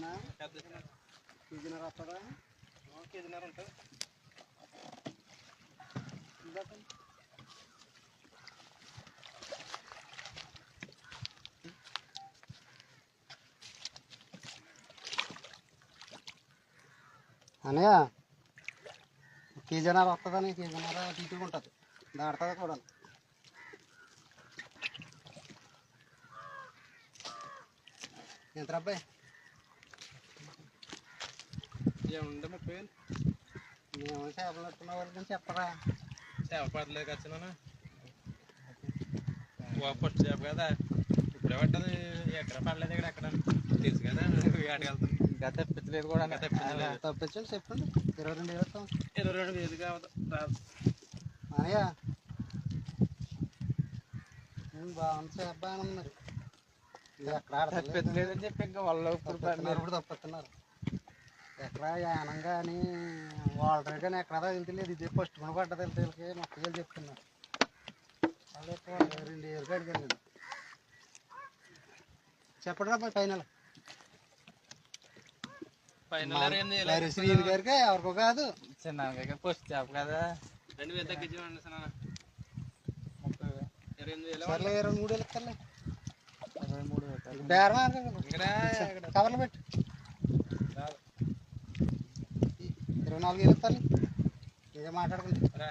కేజీన్నర వస్తుందా కేజీన్నర ఉంటుంది అనగా కేజీన్నర వస్తుందని కేజీన్నర తీపిగా ఉంటుంది దాడుతుంది కూడా ఎంత అబ్బాయి? ఏముండే ముప్పై వేలు? మేము చేపలు పట్టుకున్న వాళ్ళకి చెప్పరా. చేప పడలేదు ఖచ్చితంగా ఫస్ట్ చేప కదా. ఇప్పుడే పట్టదు. ఎక్కడ పడలేదు ఇక్కడ ఎక్కడ? తెలుసు కదా. ఆటకెళ్తాను ఇంకా తెప్పించలేదు కూడా తెప్పించలేదు. తప్పించండి చెప్పండి ఇరవై రెండు వస్తాం ఇరవై రెండు వేలు కావద్దు రాదు. అనయ్య బాగుంది చేప బాగానే ఇది ఎక్కడ తప్పించలేదని చెప్పి ఇంకా వాళ్ళు ఇప్పుడు తప్పిస్తున్నారు. ఎక్కడ యానం కానీ వాటర్ కానీ ఎక్కడ తెలియదు. ఇది ఫస్ట్ పడ్డది వీళ్ళకి. ముప్పై వేలు చెప్తున్నారు. వాళ్ళు రెండు వేలు కడిగారు నేను చెప్పండి రా ఫైనల్. ఫైనల్ శ్రీని గారికి? ఎవరికో కాదు. చిన్న ఫస్ట్ చేప కదా. రెండు వేలు తగ్గించమండి ఇరవై మూడు వేలు ఇస్తారులే ఇరవై మూడు వేలు కవర్లు పెట్టు. ఇరవై నాలుగు వెళ్తాను ఇస్తాను మాట్లాడుకుంటా